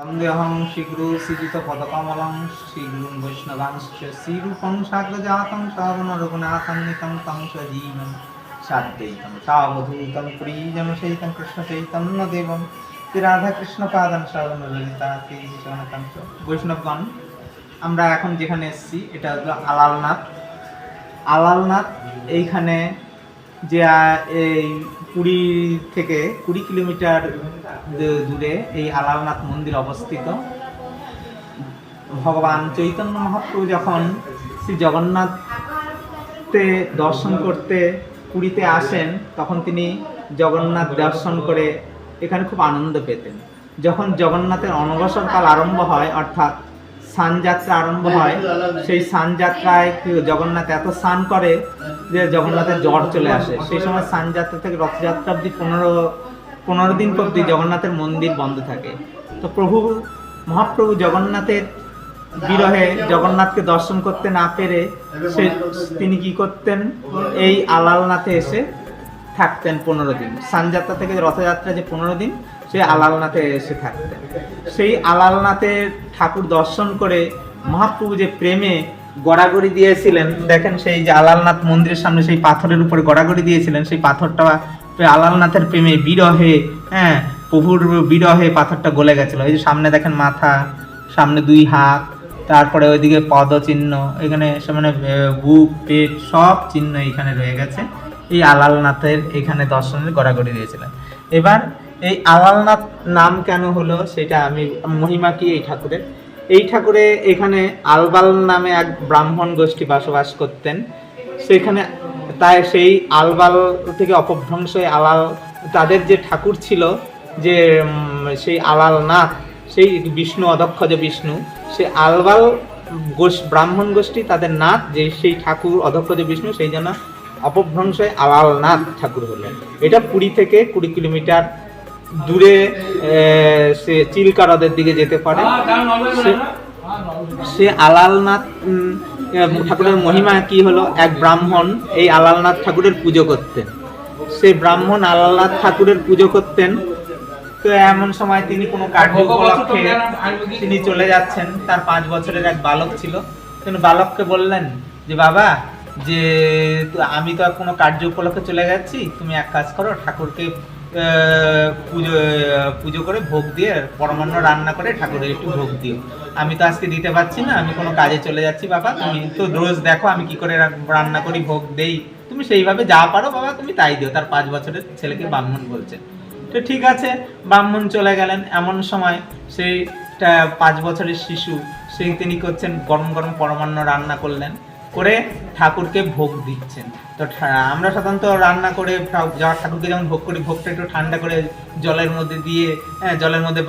বন্দেহং শীঘ্রো সৃজিত পদকমলং, শীঘ্রং বৈষ্ণবাংশ শ্রীরূপং সাগ্রজাতং শ্রাবণ রঘুনাথং নিতং তং সজীবং সাদ্বৈতং সাবধূতং প্রিয়জন সৈতং কৃষ্ণচৈতং ন দেবং। রাধা কৃষ্ণ পাদন শ্রাবণ ললিতা শ্রীশনকান্ত বৈষ্ণবগণ, আমরা এখন যেখানে এসেছি, এটা হলো আলালনাথ। আলালনাথ এইখানে যে এই পুরী থেকে কুড়ি কিলোমিটার দূরে এই আলালনাথ মন্দির অবস্থিত। ভগবান চৈতন্য মহাপ্রভু যখন শ্রী জগন্নাথকে দর্শন করতে পুরীতে আসেন, তখন তিনি জগন্নাথ দর্শন করে এখানে খুব আনন্দ পেতেন। যখন জগন্নাথের অনবসর কাল আরম্ভ হয়, অর্থাৎ স্নানযাত্রা আরম্ভ হয়। সেই স্নানযাত্রায় কি- জগন্নাথ এত স্নান করে যে জগন্নাথের জ্বর চলে আসে। সেই সময় স্নানযাত্রা থেকে রথযাত্রা অব্দি পনেরো পনেরো দিন অবধি জগন্নাথের মন্দির বন্ধ থাকে। তো প্রভু, মহাপ্রভু জগন্নাথের বিরহে জগন্নাথকে দর্শন করতে না পেরে সে, তিনি কি করতেন? এই আলালনাথে এসে থাকতেন পনেরো দিন। সানযাত্রা থেকে রথযাত্রা যে পনেরো দিন সে আলালনাথে এসে থাকতেন। সেই আলালনাথের ঠাকুর দর্শন করে মহাপ্রভু যে প্রেমে গড়াগড়ি দিয়েছিলেন, দেখেন সেই যে আলালনাথ মন্দিরের সামনে সেই পাথরের উপরে গড়াগড়ি দিয়েছিলেন, সেই পাথরটা আলালনাথের প্রেমে বিরহে হ্যাঁ প্রভুর বিরহে পাথরটা গলে গেছিল। এই যে সামনে দেখেন মাথা, সামনে দুই হাত, তারপরে ওইদিকে পদচিহ্ন, এখানে মানে বুক, পেট সব চিহ্ন এখানে রয়ে গেছে। এই আলালনাথের এখানে দর্শনের গড়াগড়ি দিয়েছিলেন। এবার এই আলালনাথ নাম কেন হলো সেটা আমি, মহিমা কি এই ঠাকুরের? এই ঠাকুরে এখানে আলবাল নামে এক ব্রাহ্মণ গোষ্ঠী বসবাস করতেন। সেখানে তাই সেই আলবাল থেকে অপভ্রংশ আলাল, তাদের যে ঠাকুর ছিল, যে সেই আলালনাথ, সেই বিষ্ণু, অদক্ষ যে বিষ্ণু, সে আলবাল গোষ্ঠ ব্রাহ্মণ গোষ্ঠী তাদের নাথ, যে সেই ঠাকুর, অদক্ষ যে বিষ্ণু, সেই জন্য অপভ্রংশ হয়ে আলালনাথ ঠাকুর হলেন। এটা পুরী থেকে কুড়ি কিলোমিটার দূরে সে চিল্কা হ্রদের দিকে যেতে পারে। সে- সে আলালনাথ ঠাকুরের মহিমা কি হলো? এক ব্রাহ্মণ এই আলালনাথ ঠাকুরের পুজো করতেন। সেই ব্রাহ্মণ আলালনাথ ঠাকুরের পুজো করতেন। তো এমন সময় তিনি কোনো কার্য উপলক্ষে তিনি চলে যাচ্ছেন। তার পাঁচ বছরের এক বালক ছিল। তিনি বালককে বললেন যে, বাবা, যে আমি তো কোনো কার্য উপলক্ষে চলে যাচ্ছি তুমি এক কাজ করো, ঠাকুরকে পুজো পুজো করে ভোগ দিয়ে, পরমান্ন রান্না করে ঠাকুরের একটু ভোগ দিও আমি তো আজকে দিতে পারছি না, আমি কোনো কাজে চলে যাচ্ছি, বাবা। তুমি তো রোজ দেখো, আমি কি করে রান্না করি, ভোগ দেই। তুমি সেইভাবে যা পারো, বাবা, তুমি তাই দিও। তার পাঁচ বছরের ছেলেকে ব্রাহ্মণ বলছে। তো ঠিক আছে, ব্রাহ্মণ চলে গেলেন। এমন সময় সেইটা পাঁচ বছরের শিশু, সেই তিনি করছেন গরম গরম পরমান্ন রান্না করলেন। করে ঠাকুরকে ভোগ দিচ্ছেন। তো আমরা সাধারণত রান্না করে ঠাকুরকে যেমন ভোগ করি ভোগটা একটু ঠান্ডা করে জলের মধ্যে দিয়ে হ্যাঁ, জলের মধ্যে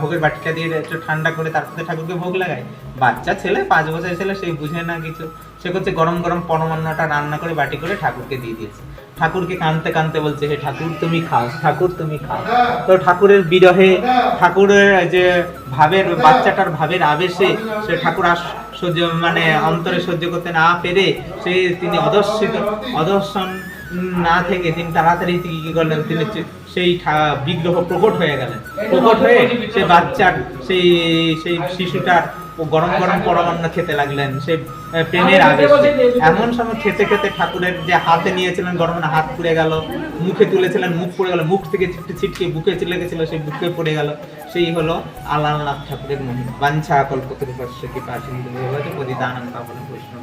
ভোগের বাটিটা দিয়ে একটু ঠান্ডা করে তারপরে ঠাকুরকে ভোগ লাগায় বাচ্চা ছেলে পাঁচ বছরের ছেলে সে বুঝে না কিছু। সে করছে গরম গরম পরমান্নটা রান্না করে বাটি করে ঠাকুরকে দিয়ে দিয়েছে। ঠাকুরকে কানতে কানতে বলছে হে ঠাকুর তুমি খাও ঠাকুর তুমি খাও। তো ঠাকুরের বিরহে ঠাকুরের যে ভাবের বাচ্চাটার ভাবের আবেশে সে ঠাকুর আস সহ্য মানে অন্তরে সহ্য করতে না পেরে সে তিনি অদর্শিত অদর্শন না থেকে তিনি তাড়াতাড়ি তিনি কি করলেন? তিনি সেই বিগ্রহ প্রকট হয়ে গেলেন। প্রকট হয়ে সে বাচ্চার সেই সেই শিশুটার ও গরম গরম পরমান্ন খেতে লাগলেন। সে প্রেমের আবেশ। এমন সময় খেতে খেতে ঠাকুরের যে হাতে নিয়েছিলেন গরম হাত পুড়ে গেল মুখে তুলেছিলেন মুখ পড়ে গেল মুখ থেকে ছিটকে ছিটকে বুকে চলে গেছিল সেই বুকে পড়ে গেল। সেই হলো আলালনাথ ঠাকুরের মহিমা। বাঞ্ছা কল্পতরু পার্শ্ব কি পাশে পরিদানন পাবন বৈষ্ণব